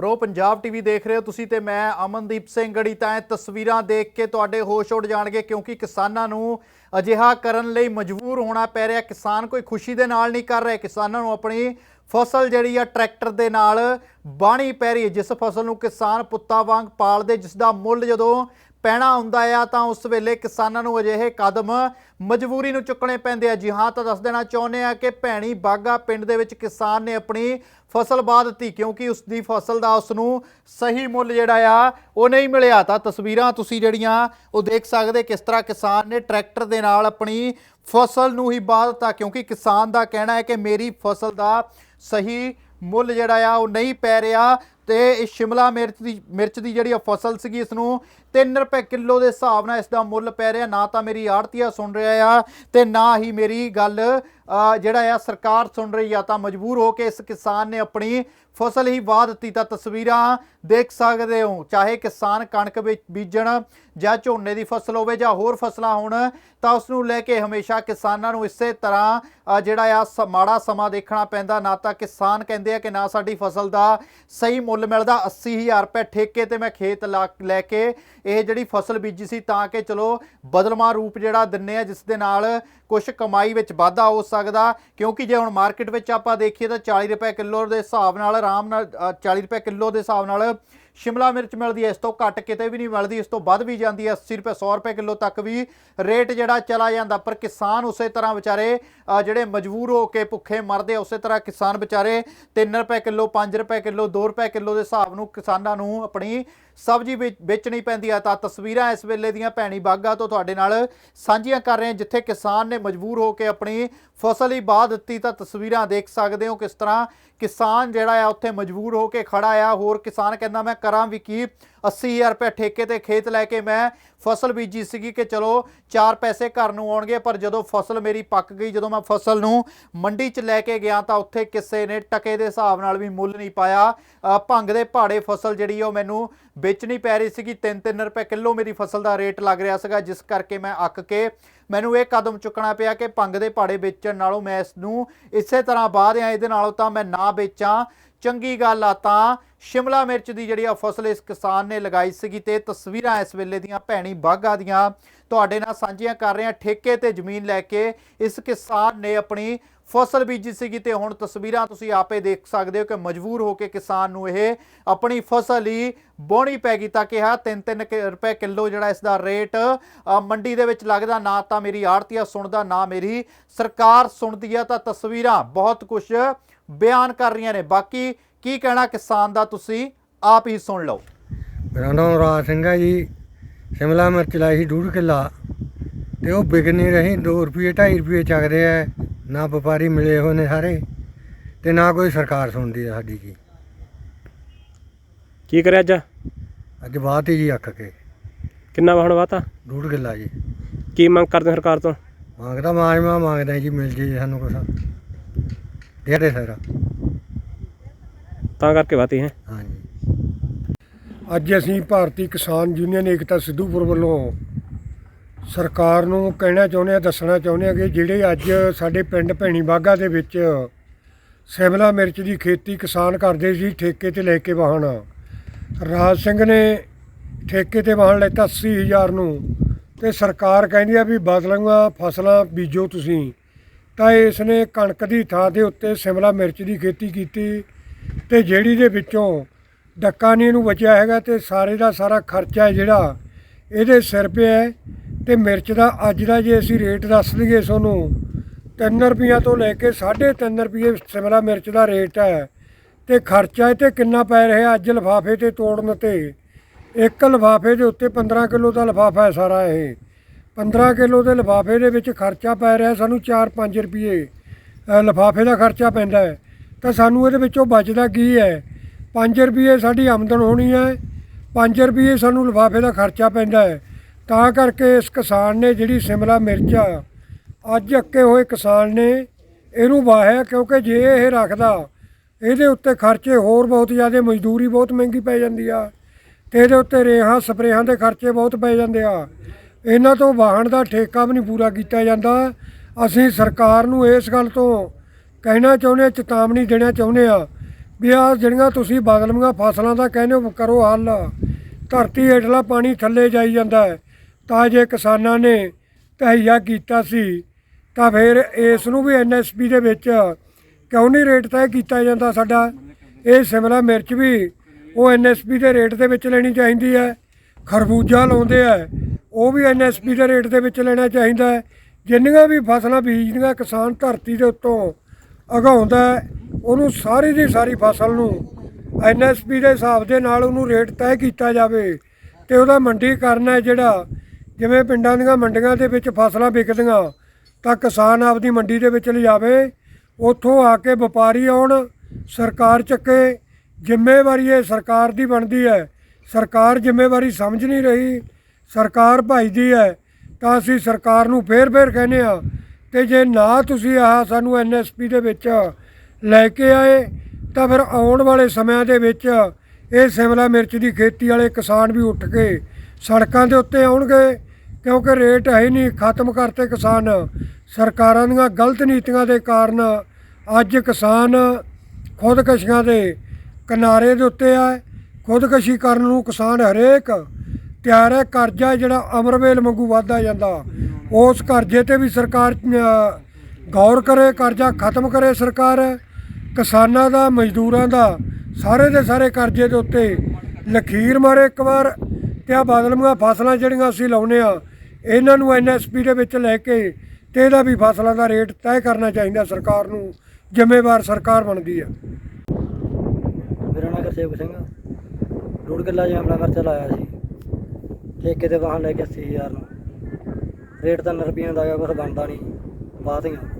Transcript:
Pro Punjab TV ਦੇਖ ਰਹੇ ਹੋ ਤੁਸੀਂ ਤੇ ਮੈਂ ਅਮਨਦੀਪ ਸਿੰਘ ਗੜੀ। ਤਾਂ ਇਹ ਤਸਵੀਰਾਂ ਦੇਖ ਕੇ ਤੁਹਾਡੇ ਹੋਸ਼ ਉੱਡ ਜਾਣਗੇ ਕਿਉਂਕਿ ਕਿਸਾਨਾਂ ਨੂੰ ਅਜਿਹਾ ਕਰਨ ਲਈ ਮਜਬੂਰ ਹੋਣਾ ਪੈ ਰਿਹਾ। ਕਿਸਾਨ ਕੋਈ ਖੁਸ਼ੀ ਦੇ ਨਾਲ ਨਹੀਂ ਕਰ ਰਹੇ। ਕਿਸਾਨਾਂ ਨੂੰ ਆਪਣੀ ਫਸਲ ਜਿਹੜੀ ਆ ਟਰੈਕਟਰ ਦੇ ਨਾਲ ਬਾਣੀ ਪੈ ਰਹੀ ਹੈ। ਜਿਸ ਫਸਲ ਨੂੰ ਕਿਸਾਨ ਪੁੱਤਾਂ ਵਾਂਗ ਪਾਲਦੇ ਜਿਸ ਦਾ ਮੁੱਲ ਜਦੋਂ ਪੈਣਾ ਹੁੰਦਾ ਆ, ਤਾਂ ਉਸ ਵੇਲੇ ਕਿਸਾਨਾਂ ਨੂੰ ਅਜਿਹੇ ਕਦਮ ਮਜਬੂਰੀ ਨੂੰ ਚੁੱਕਣੇ ਪੈਂਦੇ ਆ। ਜੀ ਹਾਂ, ਤਾਂ ਦੱਸ ਦੇਣਾ ਚਾਹੁੰਦੇ ਆ ਕਿ ਭੈਣੀ ਬਾਗਾ ਪਿੰਡ ਦੇ ਵਿੱਚ ਕਿਸਾਨ ਨੇ ਆਪਣੀ ਫਸਲ ਬਾਹ ਦਿੱਤੀ, ਕਿਉਂਕਿ ਉਸ ਦੀ ਫਸਲ ਦਾ ਉਸ ਨੂੰ ਸਹੀ ਮੁੱਲ ਜਿਹੜਾ ਆ, ਉਹ ਨਹੀਂ ਮਿਲਿਆ। ਤਾਂ ਤਸਵੀਰਾਂ ਤੁਸੀਂ ਜਿਹੜੀਆਂ, ਉਹ ਦੇਖ ਸਕਦੇ ਕਿਸ ਤਰ੍ਹਾਂ ਕਿਸਾਨ ਨੇ ਟਰੈਕਟਰ ਦੇ ਨਾਲ ਆਪਣੀ ਫਸਲ ਨੂੰ ਹੀ ਬਾਹ ਦਿੱਤਾ, ਕਿਉਂਕਿ ਕਿਸਾਨ ਦਾ ਕਹਿਣਾ ਹੈ ਕਿ ਮੇਰੀ ਫਸਲ ਦਾ ਸਹੀ ਮੁੱਲ ਜਿਹੜਾ ਆ, ਉਹ ਨਹੀਂ ਪੈ ਰਿਹਾ। ਤੇ ਇਹ ਸ਼ਿਮਲਾ ਮਿਰਚ ਦੀ ਮਿਰਚ ਦੀ ਜਿਹੜੀ ਆ ਫਸਲ ਸੀਗੀ ਇਸ ਨੂੰ 3 ਰੁਪਏ ਕਿਲੋ ਦੇ ਹਿਸਾਬ ਨਾਲ ਇਸ ਦਾ ਮੁੱਲ ਪੈ ਰਿਹਾ। ਨਾ ਤਾਂ ਮੇਰੀ ਆੜਤੀਆ ਸੁਣ ਰਿਹਾ ਆ ਤੇ ਨਾ ਹੀ ਮੇਰੀ ਗੱਲ ਜਿਹੜਾ ਆ ਸਰਕਾਰ ਸੁਣ ਰਹੀ ਆ ਤਾਂ ਮਜਬੂਰ ਹੋ ਕੇ ਇਸ ਕਿਸਾਨ ਨੇ ਆਪਣੀ ਫਸਲ ਹੀ ਵਾਹ ਦਿੱਤੀ ਤਾਂ ਤਸਵੀਰਾਂ ਦੇਖ ਸਕਦੇ ਹੋ। ਚਾਹੇ ਕਿਸਾਨ ਕਣਕ ਵਿੱਚ ਬੀਜਣ ਜਾਂ ਝੋਨੇ ਦੀ ਫਸਲ ਹੋਵੇ ਜਾਂ ਹੋਰ ਫਸਲਾਂ ਹੋਣ, ਤਾਂ ਉਸ ਨੂੰ ਲੈ ਕੇ ਹਮੇਸ਼ਾ ਕਿਸਾਨਾਂ ਨੂੰ ਇਸੇ ਤਰ੍ਹਾਂ ਜਿਹੜਾ ਆ ਸ- ਮਾੜਾ ਸਮਾਂ ਦੇਖਣਾ ਪੈਂਦਾ। ਨਾ ਤਾਂ ਕਿਸਾਨ ਕਹਿੰਦੇ ਆ ਕਿ ਨਾ ਸਾਡੀ ਫਸਲ ਦਾ ਸਹੀ ਮੁੱਲ ਮਿਲਦਾ 80000 ਰੁਪਏ ਠੇਕੇ ਤੇ ਮੈਂ ਖੇਤ ਲਾ- ਲੈ ਕੇ ਇਹ ਜਿਹੜੀ ਫਸਲ ਬੀਜੀ ਸੀ ਤਾਂ ਕਿ ਚਲੋ ਬਦਲਵਾਂ ਰੂਪ ਜਿਹੜਾ ਦਿੰਨੇ ਆ ਜਿਸ ਦੇ ਨਾਲ ਕੁਝ ਕਮਾਈ ਵਿੱਚ ਵਾਧਾ ਹੋ ਸਕਦਾ। ਕਿਉਂਕਿ ਜੇ ਹੁਣ ਮਾਰਕੀਟ ਵਿੱਚ ਆਪਾਂ ਦੇਖੀਏ ਤਾਂ 40 ਰੁਪਏ ਕਿਲੋ ਦੇ ਹਿਸਾਬ ਨਾਲ ਆਰਾਮ ਨਾਲ ਅ, 40 ਰੁਪਏ ਕਿਲੋ ਦੇ ਹਿਸਾਬ ਨਾਲ ਸ਼ਿਮਲਾ ਮਿਰਚ ਮਿਲਦੀ ਹੈ, ਇਸ ਤੋਂ ਘੱਟ ਕਿਤੇ ਵੀ ਨਹੀਂ ਮਿਲਦੀ, ਇਸ ਤੋਂ ਵੱਧ ਵੀ ਜਾਂਦੀ ਹੈ 80 ਰੁਪਏ 100 ਰੁਪਏ ਕਿਲੋ ਤੱਕ ਵੀ ਰੇਟ ਜਿਹੜਾ ਚਲਾ ਜਾਂਦਾ। ਪਰ ਕਿਸਾਨ ਉਸੇ ਤਰ੍ਹਾਂ ਵਿਚਾਰੇ ਜਿਹੜੇ ਮਜਬੂਰ ਹੋ ਕੇ ਭੁੱਖੇ ਮਰਦੇ ਆ, ਉਸੇ ਤਰ੍ਹਾਂ ਕਿਸਾਨ ਵਿਚਾਰੇ 3 ਰੁਪਏ ਕਿਲੋ 5 ਰੁਪਏ ਕਿਲੋ 2 ਰੁਪਏ ਕਿਲੋ ਦੇ ਹਿਸਾਬ ਨੂੰ ਕਿਸਾਨਾਂ ਨੂੰ ਆਪਣੀ ਸਬਜ਼ੀ ਵੇਚ- ਵੇਚਣੀ ਪੈਂਦੀ ਆ। ਤਾਂ ਤਸਵੀਰਾਂ ਇਸ ਵੇਲੇ ਦੀਆਂ ਭੈਣੀ ਬਾਗਾ ਤੋਂ ਤੁਹਾਡੇ ਨਾਲ ਸਾਂਝੀਆਂ ਕਰ ਰਹੇ ਹਾਂ, ਜਿੱਥੇ ਕਿਸਾਨ ਨੇ ਮਜਬੂਰ ਹੋ ਕੇ ਆਪਣੀ ਫਸਲ ਹੀ ਬਾਹ ਦਿੱਤੀ। ਤਾਂ ਤਸਵੀਰਾਂ ਦੇਖ ਸਕਦੇ ਹੋ ਕਿਸ ਤਰ੍ਹਾਂ ਕਿਸਾਨ ਜਿਹੜਾ ਆ, ਉੱਥੇ ਮਜਬੂਰ ਹੋ ਕੇ ਖੜਾ ਆ। ਹੋਰ ਕਿਸਾਨ ਕਹਿੰਦਾ, ਮੈਂ ਕਰਾਂ ਵੀ ਕੀ? 80000 ਰੁਪਏ ਠੇਕੇ ਤੇ ਖੇਤ ਲੈ ਕੇ ਮੈਂ ਫਸਲ ਬੀਜੀ ਸੀਗੀ ਕਿ ਚਲੋ ਚਾਰ ਪੈਸੇ ਘਰ ਨੂੰ ਆਉਣਗੇ, ਪਰ ਜਦੋਂ ਫਸਲ ਮੇਰੀ ਪੱਕ ਗਈ, ਜਦੋਂ ਮੈਂ ਫਸਲ ਨੂੰ ਮੰਡੀ 'ਚ ਲੈ ਕੇ ਗਿਆ ਤਾਂ ਉੱਥੇ ਕਿਸੇ ਨੇ ਟਕੇ ਦੇ ਹਿਸਾਬ ਨਾਲ ਵੀ ਮੁੱਲ ਨਹੀਂ ਪਾਇਆ। ਭੰਗ ਦੇ ਪਹਾੜੇ ਫਸਲ ਜਿਹੜੀ ਉਹ ਮੈਨੂੰ ਵੇਚਣੀ ਪੈ ਰਹੀ ਸੀਗੀ। 3-3 ਰੁਪਏ ਕਿਲੋ ਮੇਰੀ ਫਸਲ ਦਾ ਰੇਟ ਲੱਗ ਰਿਹਾ ਸੀਗਾ, ਜਿਸ ਕਰਕੇ ਮੈਂ ਅੱਕ ਕੇ ਮੈਨੂੰ ਇਹ ਕਦਮ ਚੁੱਕਣਾ ਪਿਆ ਕਿ ਭੰਗ ਦੇ ਪਹਾੜੇ ਵੇਚਣ ਨਾਲੋਂ ਮੈਂ ਇਸ ਨੂੰ ਇਸੇ ਤਰ੍ਹਾਂ ਬਾਅਦ ਆ ਇਹਦੇ ਨਾਲੋਂ ਤਾਂ ਮੈਂ ਨਾ ਵੇਚਾਂ। ਚੰਗੀ ਗੱਲ ਆ ਤਾਂ ਸ਼ਿਮਲਾ ਮਿਰਚ ਦੀ ਜਿਹੜੀ ਆ ਫਸਲ ਇਸ ਕਿਸਾਨ ਨੇ ਲਗਾਈ ਸੀਗੀ ਤੇ ਤਸਵੀਰਾਂ ਇਸ ਵੇਲੇ ਦੀਆਂ ਭੈਣੀ ਬਾਗਾ ਦੀਆਂ ਤੁਹਾਡੇ ਨਾਲ ਸਾਂਝੀਆਂ ਕਰ ਰਹੇ ਹਾਂ। ਠੇਕੇ ਤੇ ਜ਼ਮੀਨ ਲੈ ਕੇ ਇਸ ਕਿਸਾਨ ਨੇ ਆਪਣੀ ਫਸਲ ਬੀਜੀ ਸੀਗੀ ਤੇ ਹੁਣ ਤਸਵੀਰਾਂ ਤੁਸੀਂ ਆਪੇ ਦੇਖ ਸਕਦੇ ਹੋ ਕਿ ਮਜਬੂਰ ਹੋ ਕੇ ਕਿਸਾਨ ਨੂੰ ਇਹ ਆਪਣੀ ਫਸਲ ਹੀ ਬੋਣੀ ਪੈ ਗਈ ਤਾਂ ਕਿਹਾ 3-3 ਰੁਪਏ ਕਿਲੋ ਜਿਹੜਾ ਇਸ ਦਾ ਰੇਟ ਮੰਡੀ ਦੇ ਵਿੱਚ ਲੱਗਦਾ ਨਾ ਤਾਂ ਮੇਰੀ ਆੜਤੀਆ ਸੁਣਦਾ, ਨਾ ਮੇਰੀ ਸਰਕਾਰ ਸੁਣਦੀ ਆ ਤਾਂ ਤਸਵੀਰਾਂ ਬਹੁਤ ਕੁਝ ਬਿਆਨ ਕਰ ਰਹੀਆਂ ਨੇ। ਬਾਕੀ ਕੀ ਕਹਿਣਾ ਕਿਸਾਨ ਦਾ ਤੁਸੀਂ? ਆਪ ਹੀ ਸੁਣ ਲਓ। ਮੇਰਾ ਨਾਮ ਰਾਜ ਸਿੰਘ ਹੈ ਜੀ। ਸ਼ਿਮਲਾ ਮਿਰਚ ਲਾਈ ਸੀ ਡੂਢ ਕਿੱਲਾ। ਤੇ ਉਹ ਵਿਕ ਨਹੀਂ ਰਹੀ। 2 ਰੁਪਏ 2.5 ਰੁਪਏ ਚੱਕਦੇ ਆ ਨਾ ਵਪਾਰੀ ਮਿਲੇ ਹੋਏ ਨੇ ਸਾਰੇ। ਤੇ ਨਾ ਕੋਈ ਸਰਕਾਰ ਸੁਣਦੀ ਆ ਸਾਡੀ ਜੀ। ਕੀ ਕਰਿਆ ਅੱਜ? ਅੱਜ ਬਾਤ ਹੀ ਜੀ ਅੱਖ ਕੇ। ਕਿੰਨਾ ਵਾਹਣ ਵਾਤਾ? ਡੂਢ ਕਿੱਲਾ ਜੀ। ਕੀ ਮੰਗ ਕਰਦੇ ਸਰਕਾਰ ਤੋਂ? ਮੰਗਦਾ ਮਾਜਮਾ ਮੰਗਦਾ ਜੀ ਮਿਲ ਜੇ ਸਾਨੂੰ ਕੁਛ। ਦੇ ਸਰ। ਤਾਂ ਕਰਕੇ ਵਾਤੀ ਹੈ। ਹਾਂਜੀ। ਅੱਜ ਅਸੀਂ ਭਾਰਤੀ ਕਿਸਾਨ ਯੂਨੀਅਨ ਏਕਤਾ ਸਿੱਧੂਪੁਰ ਵੱਲੋਂ ਸਰਕਾਰ ਨੂੰ ਕਹਿਣਾ ਚਾਹੁੰਦੇ ਆ ਦੱਸਣਾ ਚਾਹੁੰਦੇ ਆ ਕਿ ਜਿਹੜੇ ਅੱਜ ਸਾਡੇ ਪਿੰਡ ਭੈਣੀ ਬਾਗਾ ਦੇ ਵਿੱਚ ਸਿਮਲਾ ਮਿਰਚ ਦੀ ਖੇਤੀ ਕਿਸਾਨ ਕਰਦੇ ਸੀ ਠੇਕੇ ਤੇ ਲੈ ਕੇ ਵਾਹਣ। ਰਾਜ ਸਿੰਘ ਨੇ ਠੇਕੇ ਤੇ ਵਾਹਣ ਲੈਤਾ 80000 ਨੂੰ ਤੇ ਸਰਕਾਰ ਕਹਿੰਦੀ ਆ ਵੀ ਬਦਲਾਂਗਾ ਫਸਲਾਂ ਬੀਜੋ ਤੁਸੀਂ। ਤਾਂ ਇਸ ਨੇ ਕਣਕ ਦੀ ਥਾਂ ਦੇ ਉੱਤੇ ਸਿਮਲਾ ਮਿਰਚ ਦੀ ਖੇਤੀ ਕੀਤੀ ਤੇ ਜਿਹੜੀ ਦੇ ਵਿੱਚੋਂ ਡੱਕਾ ਨਹੀਂ ਇਹਨੂੰ ਬਚਿਆ ਹੈਗਾ ਤੇ ਸਾਰੇ ਦਾ ਸਾਰਾ ਖਰਚਾ ਹੈ ਜਿਹੜਾ, ਇਹਦੇ ਸਿਰ ਪਿਆ ਹੈ ਤੇ ਮਿਰਚ ਦਾ ਅੱਜ ਦਾ ਜੇ ਅਸੀਂ ਰੇਟ ਦੱਸ ਲਈਏ ਤੁਹਾਨੂੰ 3 ਰੁਪਈਆ ਤੋਂ ਲੈ ਕੇ 3.5 ਰੁਪਏ ਸਿਮਲਾ ਮਿਰਚ ਦਾ ਰੇਟ ਹੈ ਤੇ ਖਰਚਾ ਇਹ ਤੇ ਕਿੰਨਾ ਪੈ ਰਿਹਾ ਅੱਜ ਲਿਫਾਫੇ ਤੇ ਤੋੜਨ ਤੇ, ਇੱਕ ਲਿਫਾਫੇ ਦੇ ਉੱਤੇ 15 ਕਿਲੋ ਦਾ ਲਿਫਾਫਾ ਹੈ ਸਾਰਾ ਇਹ। 15 ਕਿਲੋ ਦੇ ਲਿਫਾਫੇ ਦੇ ਵਿੱਚ ਖਰਚਾ ਪੈ ਰਿਹਾ, ਸਾਨੂੰ 4-5 ਰੁਪਏ ਲਿਫਾਫੇ ਦਾ ਖਰਚਾ ਪੈਂਦਾ ਹੈ। ਤਾਂ ਸਾਨੂੰ ਇਹਦੇ ਵਿੱਚੋਂ ਬਚਦਾ ਕੀ ਹੈ? 5 ਰੁਪਏ ਸਾਡੀ ਆਮਦਨ ਹੋਣੀ ਹੈ 5 ਰੁਪਏ ਸਾਨੂੰ ਲਿਫਾਫੇ ਦਾ ਖਰਚਾ ਪੈਂਦਾ ਹੈ। ਤਾਂ ਕਰਕੇ ਇਸ ਕਿਸਾਨ ਨੇ ਜਿਹੜੀ ਸਿਮਲਾ ਮਿਰਚ ਆ, ਅੱਜ ਅੱਕੇ ਹੋਏ ਕਿਸਾਨ ਨੇ, ਇਹਨੂੰ ਵਾਹਿਆ ਕਿਉਂਕਿ ਜੇ ਇਹ ਰੱਖਦਾ, ਇਹਦੇ ਉੱਤੇ ਖਰਚੇ ਹੋਰ ਬਹੁਤ ਜ਼ਿਆਦਾ, ਮਜ਼ਦੂਰੀ ਬਹੁਤ ਮਹਿੰਗੀ ਪੈ ਜਾਂਦੀ ਆ ਤੇ ਇਹਦੇ ਉੱਤੇ ਰੇਹਾਂ, ਸਪਰੇਹਾਂ ਦੇ ਖਰਚੇ ਬਹੁਤ ਪੈ ਜਾਂਦੇ ਆ। ਇਹਨਾਂ ਤੋਂ ਵਾਹਣ ਦਾ ਠੇਕਾ ਵੀ ਨਹੀਂ ਪੂਰਾ ਕੀਤਾ ਜਾਂਦਾ। ਅਸੀਂ ਸਰਕਾਰ ਨੂੰ ਇਸ ਗੱਲ ਤੋਂ ਕਹਿਣਾ ਚਾਹੁੰਦੇ ਹਾਂ, ਚੇਤਾਵਨੀ ਦੇਣਾ ਚਾਹੁੰਦੇ ਆ ਵੀ ਆ ਜਿਹੜੀਆਂ ਤੁਸੀਂ ਬਦਲਵੀਆਂ ਫਸਲਾਂ ਦਾ ਕਹਿੰਦੇ ਹੋ, ਕਰੋ ਹੱਲ। ਧਰਤੀ ਹੇਠਲਾ ਪਾਣੀ ਥੱਲੇ ਜਾਈ ਜਾਂਦਾ ਹੈ। ਤਾਂ ਜੇ ਕਿਸਾਨਾਂ ਨੇ ਤਹਈਆ ਕੀਤਾ ਸੀ, ਤਾਂ ਫਿਰ ਇਸ ਨੂੰ ਵੀ ਐਨਐਸਪੀ ਦੇ ਵਿੱਚ ਕਿਉਂ ਨਹੀਂ ਰੇਟ ਤੈਅ ਕੀਤਾ ਜਾਂਦਾ ਸਾਡਾ? ਇਹ ਸ਼ਿਮਲਾ ਮਿਰਚ ਵੀ ਉਹ ਐਨਐਸਪੀ ਦੇ ਰੇਟ ਦੇ ਵਿੱਚ ਲੈਣੀ ਚਾਹੀਦੀ ਹੈ। ਖਰਬੂਜਾ ਲਾਉਂਦੇ ਆ ਉਹ ਵੀ ਐਨਐਸਪੀ ਦੇ ਰੇਟ ਦੇ ਵਿੱਚ ਲੈਣਾ ਚਾਹੀਦਾ ਹੈ। ਜਿੰਨੀਆਂ ਵੀ ਫਸਲਾਂ ਬੀਜਦੀਆਂ ਕਿਸਾਨ ਧਰਤੀ ਦੇ ਉੱਤੋਂ ਉਗਾਉਂਦਾ ਉਹਨੂੰ ਸਾਰੀ ਦੀ ਸਾਰੀ ਫਸਲ ਨੂੰ ਐਨਐਸਪੀ ਦੇ ਹਿਸਾਬ ਦੇ ਨਾਲ ਉਹਨੂੰ ਰੇਟ ਤੈਅ ਕੀਤਾ ਜਾਵੇ ਤੇ ਉਹਦਾ ਮੰਡੀਕਰਨ ਹੈ ਜਿਹੜਾ, ਜਿਵੇਂ ਪਿੰਡਾਂ ਦੀਆਂ ਮੰਡੀਆਂ ਦੇ ਵਿੱਚ ਫਸਲਾਂ ਵਿਕਦੀਆਂ, ਤਾਂ ਕਿਸਾਨ ਆਪਦੀ ਮੰਡੀ ਦੇ ਵਿੱਚ ਲਿਜਾਵੇ, ਉੱਥੋਂ ਆ ਕੇ ਵਪਾਰੀ ਆਉਣ, ਸਰਕਾਰ ਚੱਕੇ, ਜ਼ਿੰਮੇਵਾਰੀ ਇਹ ਸਰਕਾਰ ਦੀ ਬਣਦੀ ਹੈ। ਸਰਕਾਰ ਜ਼ਿੰਮੇਵਾਰੀ ਸਮਝ ਨਹੀਂ ਰਹੀ ਸਰਕਾਰ ਭਜਦੀ ਹੈ, ਤਾਂ ਅਸੀਂ ਸਰਕਾਰ ਨੂੰ ਫੇਰ ਫੇਰ ਕਹਿੰਦੇ ਆ ਤੇ ਜੇ ਨਾ ਤੁਸੀਂ ਆਹ ਸਾਨੂੰ ਐਨਐਸਪੀ ਦੇ ਵਿੱਚ ਲੈ ਕੇ ਆਏ, ਤਾਂ ਫਿਰ ਆਉਣ ਵਾਲੇ ਸਮਿਆਂ ਦੇ ਵਿੱਚ ਇਹ ਸ਼ਿਮਲਾ ਮਿਰਚ ਦੀ ਖੇਤੀ ਵਾਲੇ ਕਿਸਾਨ ਵੀ ਉੱਠ ਕੇ ਸੜਕਾਂ ਦੇ ਉੱਤੇ ਆਉਣਗੇ, ਕਿਉਂਕਿ ਰੇਟ ਹੈ ਨਹੀਂ ਖਤਮ ਕਰਤੇ ਕਿਸਾਨ। ਸਰਕਾਰਾਂ ਦੀਆਂ ਗਲਤ ਨੀਤੀਆਂ ਦੇ ਕਾਰਨ ਅੱਜ ਕਿਸਾਨ ਖੁਦਕਸ਼ੀਆਂ ਦੇ ਕਿਨਾਰੇ ਦੇ ਉੱਤੇ ਆ ਖੁਦਕਸ਼ੀ ਕਰਨ ਨੂੰ ਕਿਸਾਨ ਹਰੇਕ ਤਿਆਰ ਹੈ ਕਰਜ਼ਾ ਜਿਹੜਾ ਅਮਰਵੇਲ ਵਾਂਗੂ ਵੱਧਦਾ ਜਾਂਦਾ। ਉਸ ਕਰਜ਼ੇ ਤੇ ਵੀ ਸਰਕਾਰ ਗੌਰ ਕਰੇ, ਕਰਜ਼ਾ ਖਤਮ ਕਰੇ ਸਰਕਾਰ। ਕਿਸਾਨਾਂ ਦਾ, ਮਜ਼ਦੂਰਾਂ ਦਾ, ਸਾਰੇ ਦੇ ਸਾਰੇ ਕਰਜ਼ੇ ਦੇ ਉੱਤੇ ਲਖੀਰ ਮਾਰੇ ਇੱਕ ਵਾਰ। ਤੇ ਆ ਬਦਲਮੀਆਂ ਫਸਲਾਂ ਜਿਹੜੀਆਂ ਅਸੀਂ ਲਾਉਨੇ ਆ ਇਹਨਾਂ ਨੂੰ ਐਨਐਸਪੀ ਦੇ ਵਿੱਚ ਲੈ ਕੇ ਤੇ ਇਹਦਾ ਵੀ ਫਸਲਾਂ ਦਾ ਰੇਟ ਤੈਅ ਕਰਨਾ ਚਾਹੀਦਾ ਸਰਕਾਰ ਨੂੰ, ਜ਼ਿੰਮੇਵਾਰ ਸਰਕਾਰ ਬਣਦੀ ਆ ਮੇਰਾ ਨਾਮ ਗੁਰਸੇਵਕ ਸਿੰਘ ਡੂੜ ਕਿੱਲਾ ਜਮਲਾ ਮਿਰਚ ਲਾਇਆ ਸੀ। ਠੇਕੇ ਤੇ ਵਾਹਨ ਲੈ ਕੇ 80000 ਨੂੰ ਰੇਟ ਤਾਂ 9 ਦਾ ਹੈਗਾ ਕੁਛ ਬਣਦਾ ਨਹੀਂ। ਬਾਅਦ ਹੀ ਆ।